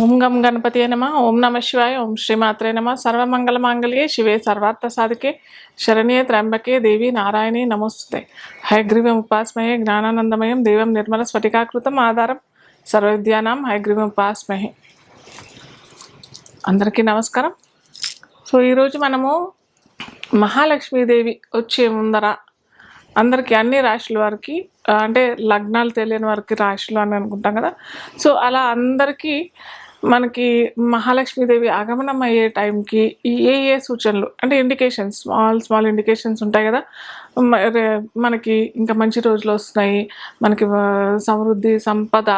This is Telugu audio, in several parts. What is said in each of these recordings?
ఓం గం గణపతి నమ ఓం నమ శివాయ ఓం శ్రీమాత్రే నమ. సర్వమంగళ మాంగళ్యే శివే సర్వార్థ సాధికే శరణ్యే త్ర్యంబకే దేవి నారాయణి నమోస్తుతే. హైగ్రీవం ఉపాస్మయే జ్ఞానానందమయం దేవం నిర్మల స్ఫటికాకృతం ఆధారం సర్వవిద్యానాం హైగ్రీవం ఉపాస్మహే. అందరికీ నమస్కారం. సో ఈరోజు మనము మహాలక్ష్మీదేవి వచ్చే ముందర అందరికీ అన్ని రాశుల వారికి అంటే లగ్నాలు తెలియని వారికి రాశులు అని అనుకుంటాం కదా. సో అలా అందరికీ మనకి మహాలక్ష్మీదేవి ఆగమనం అయ్యే టైంకి ఈ ఏ ఏ సూచనలు అంటే ఇండికేషన్స్ స్మాల్ స్మాల్ ఇండికేషన్స్ ఉంటాయి కదా మనకి ఇంకా మంచి రోజులు వస్తున్నాయి. మనకి సమృద్ధి సంపద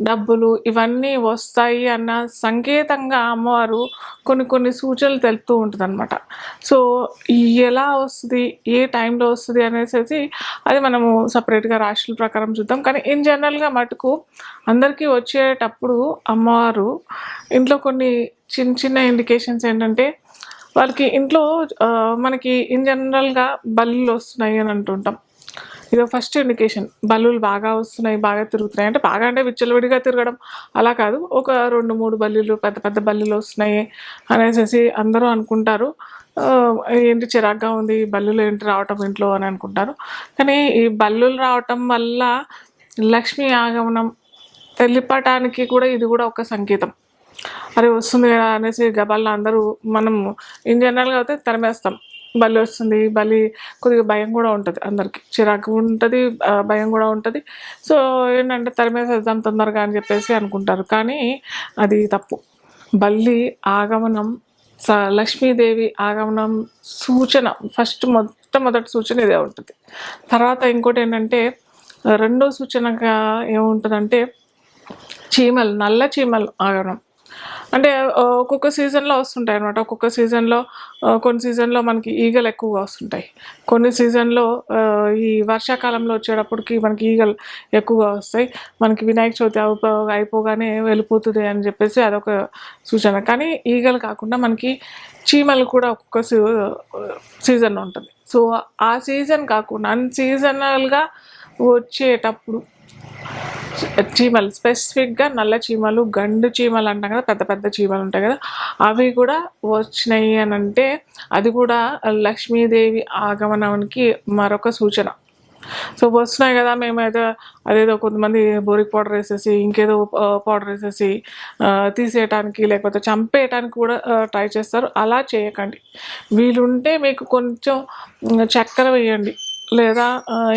డబ్బులు ఇవన్నీ వస్తాయి అన్న సంకేతంగా అమ్మవారు కొన్ని కొన్ని సూచనలు తెలుపుతూ ఉంటుంది అనమాట సో ఎలా వస్తుంది ఏ టైంలో వస్తుంది అనేసి అది మనము సపరేట్గా రాశుల ప్రకారం చూద్దాం. కానీ ఇన్ జనరల్గా మటుకు అందరికీ వచ్చేటప్పుడు అమ్మవారు ఇంట్లో కొన్ని చిన్న చిన్న ఇండికేషన్స్ ఏంటంటే వాళ్ళకి ఇంట్లో మనకి ఇన్ జనరల్గా బల్లులు వస్తున్నాయి అని అంటుంటాం. ఇది ఫస్ట్ ఇండికేషన్ బల్లులు బాగా వస్తున్నాయి బాగా తిరుగుతున్నాయి. అంటే బాగా అంటే విచ్చలవిడిగా తిరగడం అలా కాదు. ఒక రెండు మూడు బల్లులు పెద్ద పెద్ద బల్లులు వస్తున్నాయి అనేసి అందరూ అనుకుంటారు. ఏంటి చిరాగ్గా ఉంది బల్లులు ఏంటి రావటం ఇంట్లో అని అనుకుంటారు. కానీ ఈ బల్లులు రావటం వల్ల లక్ష్మీ ఆగమనం తెలిపటానికి కూడా ఇది కూడా ఒక సంకేతం. అరే వస్తుంది కదా అనేసి గబాల్లో అందరూ మనం ఇన్ జనరల్గా అయితే తరిమేస్తాం. బలి వస్తుంది బలి కొద్దిగా భయం కూడా ఉంటుంది అందరికి. చిరాకు ఉంటుంది భయం కూడా ఉంటుంది. సో ఏంటంటే తరిమేసేద్దాం తొందరగా అని చెప్పేసి అనుకుంటారు. కానీ అది తప్పు. బల్లి ఆగమనం స లక్ష్మీదేవి ఆగమనం సూచన ఫస్ట్ మొట్టమొదటి సూచన ఇదే ఉంటుంది. తర్వాత ఇంకోటి ఏంటంటే రెండో సూచనగా ఏముంటుందంటే చీమలు నల్ల చీమలు ఆగడం అంటే ఒక్కొక్క సీజన్లో వస్తుంటాయి అనమాట ఒక్కొక్క సీజన్లో కొన్ని సీజన్లో మనకి ఈగలు ఎక్కువగా వస్తుంటాయి. కొన్ని సీజన్లో ఈ వర్షాకాలంలో వచ్చేటప్పటికి మనకి ఈగలు ఎక్కువగా వస్తాయి. మనకి వినాయక చవితి అయిపోగానే వెళ్ళిపోతుంది అని చెప్పేసి అదొక సూచన. కానీ ఈగలు కాకుండా మనకి చీమలు కూడా ఒక్కొక్క సీ సీజన్ ఉంటుంది. సో ఆ సీజన్ కాకుండా అన్ సీజనల్గా వచ్చేటప్పుడు చీమలు స్పెసిఫిక్గా నల్ల చీమలు గండు చీమలు అంటాం కదా పెద్ద పెద్ద చీమలు ఉంటాయి కదా అవి కూడా వచ్చినాయి అని అంటే అది కూడా లక్ష్మీదేవి ఆగమనానికి మరొక సూచన. సో వస్తున్నాయి కదా మేమైతే అదేదో కొంతమంది బోరిక్ పౌడర్ వేసేసి ఇంకేదో పౌడర్ వేసేసి తీసేయటానికి లేకపోతే చంపేయటానికి కూడా ట్రై చేస్తారు. అలా చేయకండి. వీలుంటే మీకు కొంచెం చక్కెర వేయండి. లేదా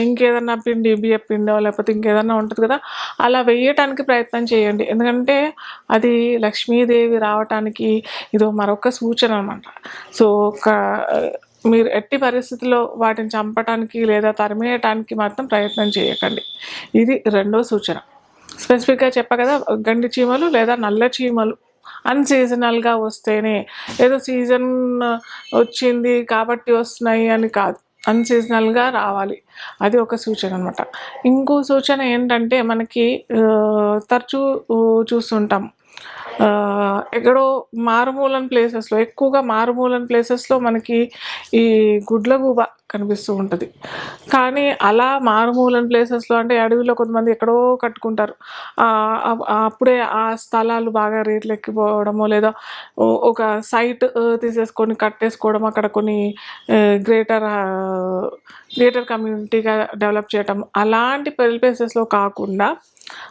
ఇంకేదన్నా పిండి బియ్య పిండో లేకపోతే ఇంకేదన్నా ఉంటుంది కదా అలా వేయటానికి ప్రయత్నం చేయండి. ఎందుకంటే అది లక్ష్మీదేవి రావటానికి ఇదో మరొక సూచన అనమాట సో ఒక మీరు ఎట్టి పరిస్థితుల్లో వాటిని చంపటానికి లేదా తరిమేయటానికి మాత్రం ప్రయత్నం చేయకండి. ఇది రెండో సూచన. స్పెసిఫిక్గా చెప్పా కదా గండి చీమలు లేదా నల్ల చీమలు. అన్సీజనల్గా వస్తేనే ఏదో సీజన్ వచ్చింది కాబట్టి వస్తున్నాయి అని కాదు. అన్సీజనల్గా రావాలి. అది ఒక సూచన అనమాట ఇంకో సూచన ఏంటంటే మనకి తరచూ చూస్తుంటాం. ఎక్కడో మారుమూలన ప్లేసెస్లో ఎక్కువగా మారుమూలన ప్లేసెస్లో మనకి ఈ గుడ్లగూబ కనిపిస్తూ ఉంటుంది. కానీ అలా మారుమూలన ప్లేసెస్లో అంటే అడవిలో కొంతమంది ఎక్కడో కట్టుకుంటారు. అప్పుడే ఆ స్థలాలు బాగా రేట్లు ఎక్కిపోవడమో లేదా ఒక సైట్ తీసేసుకొని కట్టేసుకోవడం అక్కడ కొన్ని గ్రేటర్ గ్రేటర్ కమ్యూనిటీగా డెవలప్ చేయటం అలాంటి పెళ్ళి ప్లేసెస్లో కాకుండా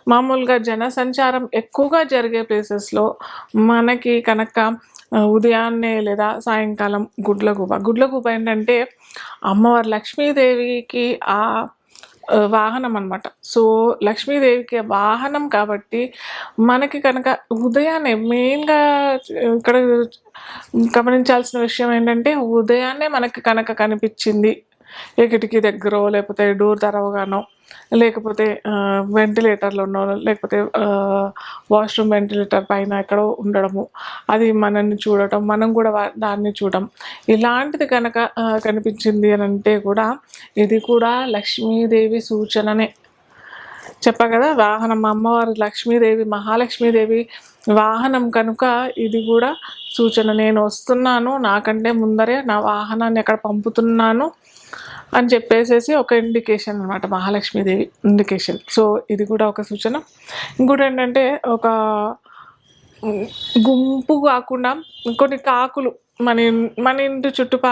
మామూలుగా జనసంచారం ఎక్కువగా జరిగే ప్లేసెస్లో మనకి కనుక ఉదయాన్నే లేదా సాయంకాలం గుడ్లగూబ. గుడ్లగూబ ఏంటంటే అమ్మవారు లక్ష్మీదేవికి ఆ వాహనం అనమాట సో లక్ష్మీదేవికి వాహనం కాబట్టి మనకి కనుక ఉదయాన్నే మెయిన్గా ఇక్కడ గమనించాల్సిన విషయం ఏంటంటే ఉదయాన్నే మనకి కనుక కనిపించింది ఏ కిటికీ దగ్గర లేకపోతే డోర్ తెరవగానో లేకపోతే వెంటిలేటర్లో ఉన్నో లేకపోతే వాష్రూమ్ వెంటిలేటర్ పైన ఎక్కడో ఉండడము. అది మనల్ని చూడటం మనం కూడా వా- దాన్ని చూడటం. ఇలాంటిది కనుక కనిపించింది అని అంటే కూడా ఇది కూడా లక్ష్మీదేవి సూచననే. చెప్పా కదా వాహనం అమ్మవారు లక్ష్మీదేవి మహాలక్ష్మీదేవి వాహనం కనుక ఇది కూడా సూచన నేను వస్తున్నాను నాకంటే ముందరే నా వాహనాన్ని ఎక్కడ పంపుతున్నాను. అని చెప్పేసేసి ఒక ఇండికేషన్ అనమాట మహాలక్ష్మీదేవి ఇండికేషన్ సో ఇది కూడా ఒక సూచన. ఇంకోటి ఏంటంటే ఒక గుంపు కాకుండా కొన్ని కాకులు మన మన ఇంటి చుట్టుపా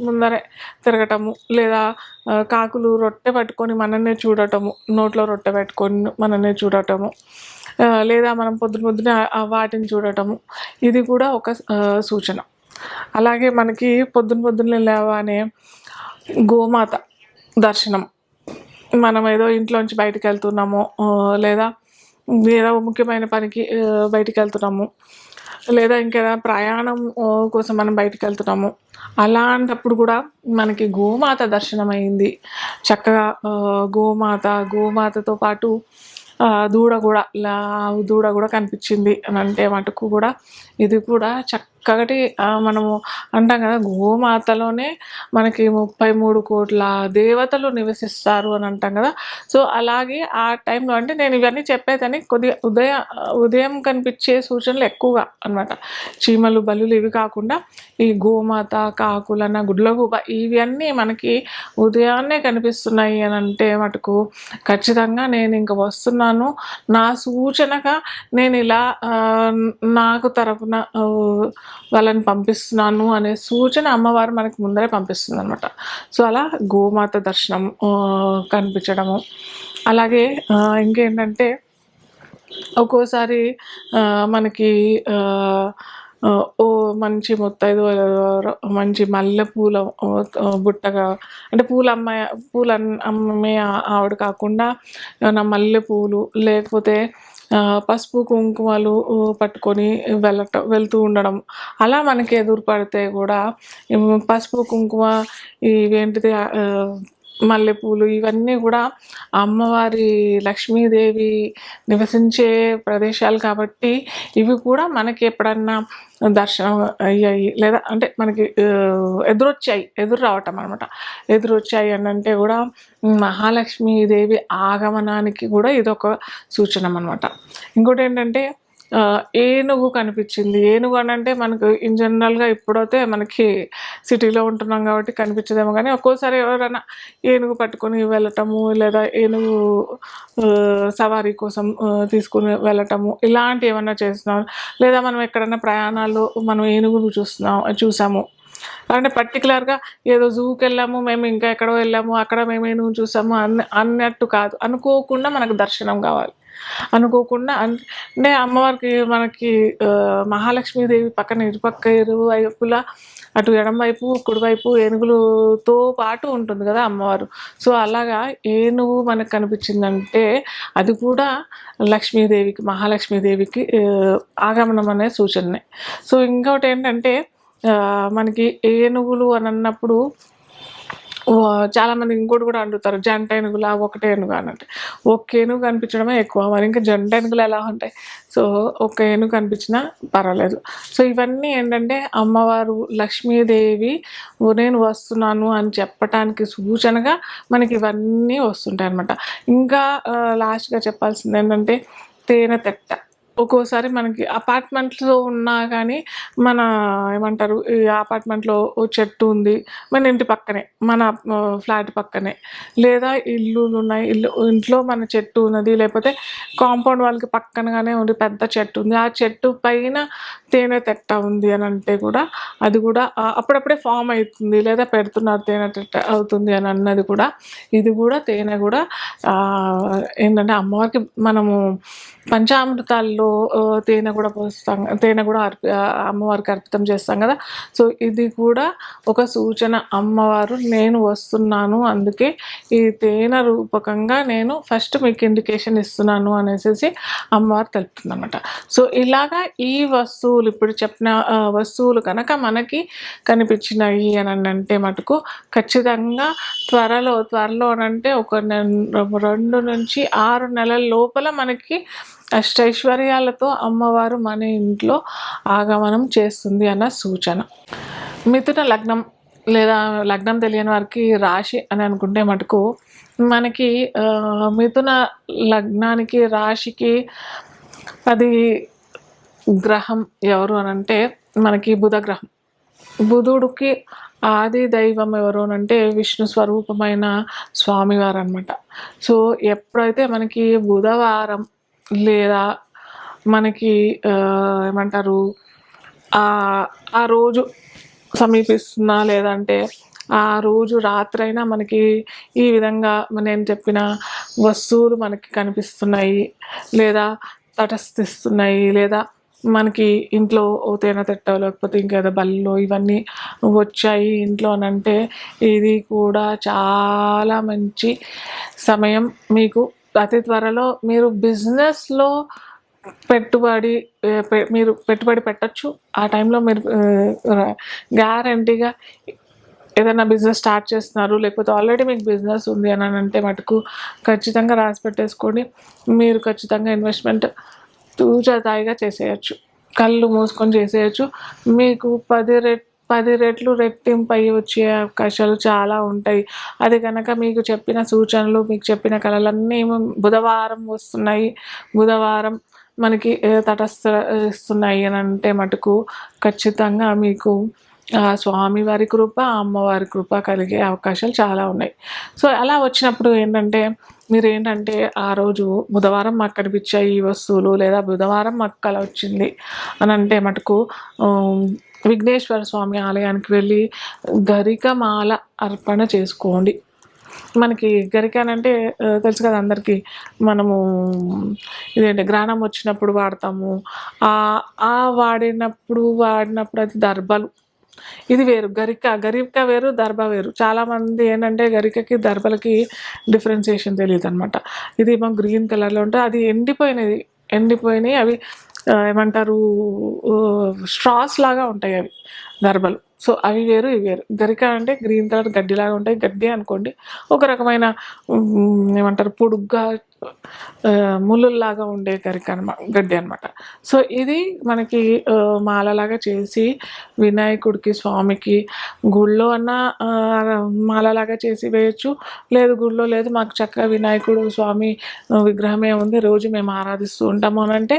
ముందరే తిరగటము లేదా కాకులు రొట్టె పట్టుకొని మననే చూడటము నోట్లో రొట్టె పెట్టుకొని మననే చూడటము లేదా మనం పొద్దున పొద్దున వాటిని చూడటము ఇది కూడా ఒక సూచన. అలాగే మనకి పొద్దున పొద్దున్నే లేవనే గోమాత దర్శనం. మనం ఏదో ఇంట్లోంచి బయటికి వెళ్తున్నాము లేదా ఏదో ముఖ్యమైన పనికి బయటికి వెళ్తున్నాము లేదా ఇంకేదైనా ప్రయాణం కోసం మనం బయటికి వెళ్తున్నాము. అలాంటప్పుడు కూడా మనకి గోమాత దర్శనం అయింది చక్కగా గోమాత గోమాతతో పాటు దూడ కూడా దూడ కూడా కనిపించింది. అని అంటే మటుకు కూడా ఇది కూడా చక్క కాబట్టి మనము అంటాం కదా గోమాతలోనే మనకి ముప్పై మూడు కోట్ల దేవతలు నివసిస్తారు అని అంటాం కదా. సో అలాగే ఆ టైంలో అంటే నేను ఇవన్నీ చెప్పేదని కొద్దిగా ఉదయ ఉదయం కనిపించే సూచనలు ఎక్కువగా అన్నమాట. చీమలు బలులు ఇవి కాకుండా ఈ గోమాత కాకులన్న గుడ్లగూబ ఇవన్నీ మనకి ఉదయాన్నే కనిపిస్తున్నాయి అని అంటే మటుకు ఖచ్చితంగా నేను ఇంక వస్తున్నాను. నా సూచనగా నేను ఇలా నాకు తరపున వాళ్ళని పంపిస్తున్నాను అనే సూచన అమ్మవారు మనకి ముందరే పంపిస్తుంది అనమాట సో అలా గోమాత దర్శనం కనిపించడము. అలాగే ఇంకేంటంటే ఒక్కోసారి మనకి ఓ మంచి ముత్తైదు మంచి మల్లె పూల బుట్టగా అంటే పూల అమ్మాయి పూల అమ్మే ఆవిడ కాకుండా ఏమైనా మల్లె పూలు లేకపోతే పసుపు కుంకుమలు పట్టుకొని వెళ్ళటం వెళ్తూ ఉండడం. అలా మనకి ఎదురు పడితే కూడా పసుపు కుంకుమ ఇవేంటిది మల్లెపూలు ఇవన్నీ కూడా అమ్మవారి లక్ష్మీదేవి నివసించే ప్రదేశాలు కాబట్టి ఇవి కూడా మనకి ఎప్పుడన్నా దర్శనం అయ్యాయి. లేదా అంటే మనకి ఎదురొచ్చాయి. ఎదురు రావటం అనమాట ఎదురొచ్చాయి అని అంటే కూడా మహాలక్ష్మీదేవి ఆగమనానికి కూడా ఇదొక సూచన అనమాట ఇంకోటి ఏంటంటే ఏనుగు కనిపించింది? ఏనుగు అని అంటే మనకు ఇన్ జనరల్గా ఇప్పుడైతే మనకి సిటీలో ఉంటున్నాం కాబట్టి కనిపించదేమో కానీ ఒక్కోసారి ఎవరైనా ఏనుగు పట్టుకొని వెళ్ళటము లేదా ఏనుగు సవారీ కోసం తీసుకుని వెళ్ళటము ఇలాంటి ఏమైనా చేస్తున్నాం లేదా మనం ఎక్కడైనా ప్రయాణాల్లో మనం ఏనుగును చూస్తున్నాం చూసాము? అంటే పర్టికులర్గా ఏదో జూకి వెళ్ళాము మేము ఇంకా ఎక్కడో వెళ్ళాము అక్కడ మేము ఏనుగు చూసాము అన్న అన్నట్టు కాదు. అనుకోకుండా మనకు దర్శనం కావాలి. అనుకోకుండా అంటే అమ్మవారికి మనకి మహాలక్ష్మీదేవి పక్కన ఇరుపక్క ఇరువైపుల అటు ఎడమవైపు కుడివైపు ఏనుగులతో పాటు ఉంటుంది కదా అమ్మవారు. సో అలాగా ఏనుగు మనకు కనిపించిందంటే అది కూడా లక్ష్మీదేవికి మహాలక్ష్మీదేవికి ఆగమనం అనే సూచననే. సో ఇంకొకటి ఏంటంటే మనకి ఏనుగులు అని అన్నప్పుడు చాలామంది చాలా మంది ఇంకోటి కూడా అంటుతారు జంట ఏనుగులా ఒకటే ఏనుగు అని అంటే ఒక ఏనుగు కనిపించడమే ఎక్కువ మరి ఇంకా జంట ఏనుగులు ఎలా ఉంటాయి? సో ఒక ఏనుగు కనిపించినా పర్వాలేదు. సో ఇవన్నీ ఏంటంటే అమ్మవారు లక్ష్మీదేవి నేను వస్తున్నాను అని చెప్పటానికి సూచనగా మనకి ఇవన్నీ వస్తుంటాయి అనమాట ఇంకా లాస్ట్గా చెప్పాల్సింది ఏంటంటే తేనె తెట్ట. ఒక్కోసారి మనకి అపార్ట్మెంట్లో ఉన్నా కానీ మన ఏమంటారు ఈ అపార్ట్మెంట్లో ఓ చెట్టు ఉంది మన ఇంటి పక్కనే మన ఫ్లాట్ పక్కనే. లేదా ఇల్లులు ఉన్నాయి ఇల్లు ఇంట్లో మన చెట్టు ఉన్నది లేకపోతే కాంపౌండ్ వాళ్ళకి పక్కనగానే ఉంది పెద్ద చెట్టు ఉంది. ఆ చెట్టు పైన తేనె తెట్ట ఉంది అని అంటే కూడా అది కూడా అప్పుడప్పుడే ఫామ్ అవుతుంది లేదా పెడుతున్నారు తేనె తెట్ట అవుతుంది అని అన్నది కూడా ఇది కూడా తేనె కూడా ఏంటంటే అమ్మవారికి మనము పంచామృతాల్లో తేనె కూడా పోస్తాం తేనె కూడా అర్పి అమ్మవారికి అర్పితం చేస్తాం కదా. సో ఇది కూడా ఒక సూచన. అమ్మవారు నేను వస్తున్నాను అందుకే ఈ తేనె రూపకంగా నేను ఫస్ట్ మీకు ఇండికేషన్ ఇస్తున్నాను అనేసి అమ్మవారు తెలుపుతుంది అనమాట సో ఇలాగా ఈ వస్తువులు ఇప్పుడు చెప్పిన వస్తువులు కనుక మనకి కనిపించినాయి అని అంటే మటుకు ఖచ్చితంగా త్వరలో త్వరలో అంటే ఒక నె- రెండు నుంచి ఆరు నెలల లోపల మనకి అష్టైశ్వర్యాలతో అమ్మవారు మన ఇంట్లో ఆగమనం చేస్తుంది అన్న సూచన. మిథున లగ్నం లేదా లగ్నం తెలియని వారికి రాశి అని అనుకుంటే మటుకు మనకి మిథున లగ్నానికి రాశికి అది గ్రహం ఎవరు అని అంటే మనకి బుధ గ్రహం. బుధుడికి ఆది దైవం ఎవరు అని అంటే విష్ణు స్వరూపమైన స్వామివారు అనమాట సో ఎప్పుడైతే మనకి బుధవారం లేదా మనకి ఏమంటారు ఆ రోజు సమీపిస్తున్నా లేదంటే ఆ రోజు రాత్రైనా మనకి ఈ విధంగా నేను చెప్పిన వస్తువులు మనకి కనిపిస్తున్నాయి లేదా తటస్థిస్తున్నాయి లేదా మనకి ఇంట్లో ఓ తేనె తిట్ట లేకపోతే ఇంకేదో బల్లో ఇవన్నీ వచ్చాయి ఇంట్లో అని అంటే ఇది కూడా చాలా మంచి సమయం మీకు అతి త్వరలో మీరు బిజినెస్లో పెట్టుబడి పె- మీరు పెట్టుబడి పెట్టచ్చు. ఆ టైంలో మీరు గ్యారంటీగా ఏదైనా బిజినెస్ స్టార్ట్ చేస్తున్నారు. లేకపోతే ఆల్రెడీ మీకు బిజినెస్ ఉంది అని అంటే మటుకు ఖచ్చితంగా రాసి పెట్టేసుకొని మీరు ఖచ్చితంగా ఇన్వెస్ట్మెంట్ తూచతాయిగా చేసేయచ్చు. కళ్ళు మూసుకొని చేసేయచ్చు. మీకు పది రెట్ పది రెట్లు రెట్టింపై వచ్చే అవకాశాలు చాలా ఉంటాయి. అది కనుక మీకు చెప్పిన సూచనలు మీకు చెప్పిన కళలన్నీ బుధవారం వస్తున్నాయి. బుధవారం మనకి తటస్థిస్తున్నాయి అని అంటే మటుకు ఖచ్చితంగా మీకు స్వామివారి కృప అమ్మవారి కృప కలిగే అవకాశాలు చాలా ఉన్నాయి. సో అలా వచ్చినప్పుడు ఏంటంటే మీరు ఏంటంటే ఆ రోజు బుధవారం మాకు కనిపించాయి ఈ వస్తువులు లేదా బుధవారం మాకు కల వచ్చింది అని అంటే మటుకు విఘ్నేశ్వర స్వామి ఆలయానికి వెళ్ళి గరికమాల అర్పణ చేసుకోండి. మనకి గరిక అంటే తెలుసు కదా అందరికీ? మనము ఇదేంటి గ్రహణం వచ్చినప్పుడు వాడతాము. ఆ వాడినప్పుడు వాడినప్పుడు అది దర్భలు. ఇది వేరు. గరిక గరిక వేరు దర్భ వేరు. చాలామంది ఏంటంటే గరికకి దర్భలకి డిఫరెన్సియేషన్ తెలియదు అనమాట ఇది ఏమో గ్రీన్ కలర్లో ఉంటుంది అది ఎండిపోయినది. ఎండిపోయినాయి అవి ఏమంటారు స్ట్రాస్ లాగా ఉంటాయి అవి దర్బలు సో అవి వేరు ఇవి వేరు. గరిక అంటే గ్రీన్ కలర్ గడ్డిలాగా ఉంటాయి. గడ్డి అనుకోండి ఒక రకమైన ఏమంటారు పొడుగ్గా ముళ్ళుల్లాగా ఉండే గరిక అనమాట గడ్డి అనమాట సో ఇది మనకి మాలలాగా చేసి వినాయకుడికి స్వామికి గుళ్ళో అన్న మాలలాగా చేసి వేయచ్చు. లేదు గుళ్ళో లేదు మాకు చక్కగా వినాయకుడు స్వామి విగ్రహమే ఉంది. రోజు మేము ఆరాధిస్తూ ఉంటాము అని అంటే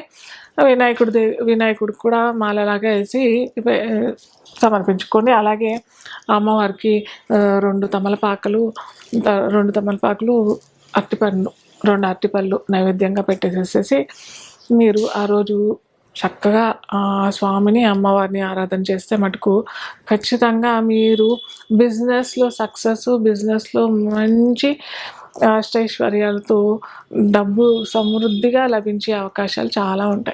వినాయకుడి వినాయకుడికి కూడా మాలలాగా వేసి సమర్పించుకోండి. అలాగే అమ్మవారికి రెండు తమలపాకలు త- రెండు తమలపాకులు అరటిపండు రెండు అరటిపళ్ళు నైవేద్యంగా పెట్టేసేసేసి మీరు ఆ రోజు చక్కగా ఆ స్వామిని అమ్మవారిని ఆరాధన చేస్తే మటుకు ఖచ్చితంగా మీరు బిజినెస్లో సక్సెస్ బిజినెస్లో మంచి అష్టైశ్వర్యాలతో డబ్బు సమృద్ధిగా లభించే అవకాశాలు చాలా ఉంటాయి.